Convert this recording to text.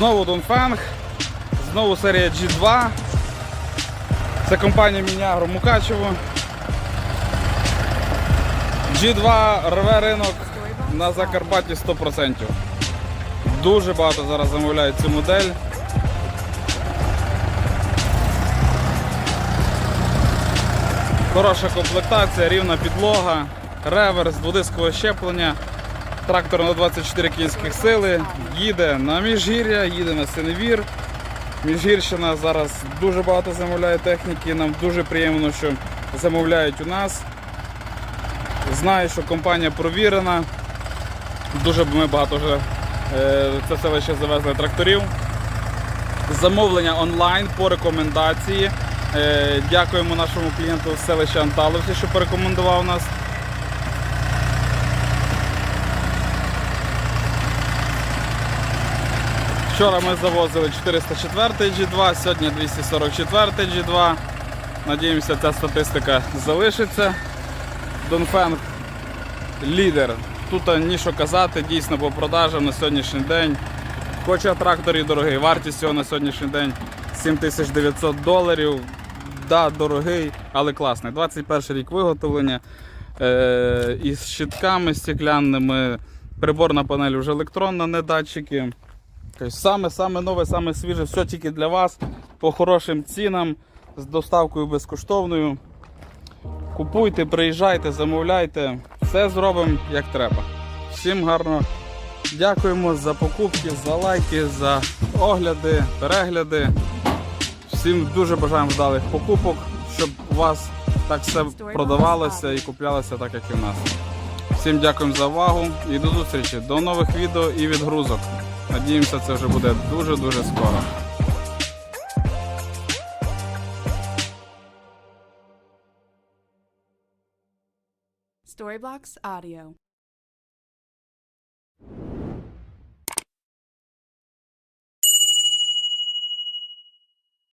Знову Донфенг, знову серія G2. Це компанія Мінягро Мукачево. G2 рве ринок на Закарпатті 100%. Дуже багато зараз замовляють цю модель. Хороша комплектація, рівна підлога, реверс, дводискове щеплення, трактор на 24 кінських сили, їде на міжгір'я, їде на синевір. Міжгірщина зараз дуже багато замовляє техніки. Нам дуже приємно, що замовляють у нас. Знаю, що компанія провірена. Дуже ми багато вже е, це селище завезли тракторів. Замовлення онлайн по рекомендації. Е, Дякуємо нашому клієнту з селища Анталовці, що порекомендував нас. Вчора ми завозили 404 G2, сьогодні 244 G2. Надіємося, ця статистика залишиться. Донфенг лідер. Тут ні що казати, дійсно по продажам на сьогоднішній день. Хоча трактор і дорогий, вартість його на сьогоднішній день 7900 доларів. Да, дорогий, але класний. 21 рік виготовлення. Е, із щитками стеклянними. Приборна панель вже електронна, не датчики. Тобто Саме саме нове, саме свіже, все тільки для вас по хорошим цінам, з доставкою безкоштовною. Купуйте, приїжджайте, замовляйте, все зробимо як треба. Всім гарно дякуємо за покупки, за лайки, за огляди, перегляди. Всім дуже бажаємо вдалих покупок, щоб у вас так все продавалося і куплялося так, як і в нас. Всім дякуємо за увагу і до зустрічі, до нових відео і відгрузок. Надіємося, це вже буде дуже-дуже скоро. Storyblocks Audio.